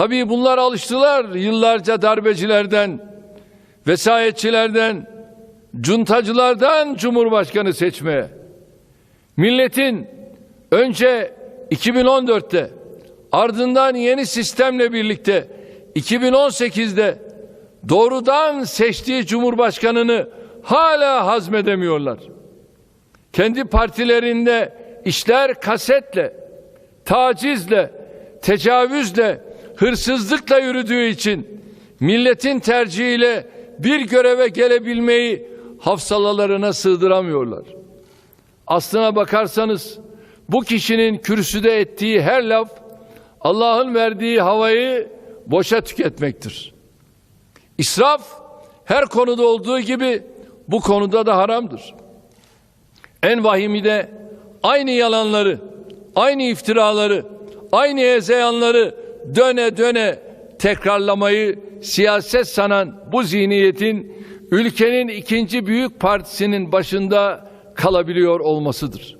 Tabii bunlar alıştılar yıllarca darbecilerden, vesayetçilerden, cuntacılardan cumhurbaşkanı seçmeye. Milletin önce 2014'te ardından yeni sistemle birlikte 2018'de doğrudan seçtiği cumhurbaşkanını hala hazmedemiyorlar. Kendi partilerinde işler kasetle, tacizle, tecavüzle, hırsızlıkla yürüdüğü için milletin tercihiyle bir göreve gelebilmeyi hafsalalarına sığdıramıyorlar. Aslına bakarsanız bu kişinin kürsüde ettiği her laf Allah'ın verdiği havayı boşa tüketmektir. İsraf her konuda olduğu gibi bu konuda da haramdır. En vahimi de aynı yalanları, aynı iftiraları, aynı hezeyanları döne döne tekrarlamayı siyaset sanan bu zihniyetin ülkenin ikinci büyük partisinin başında kalabiliyor olmasıdır.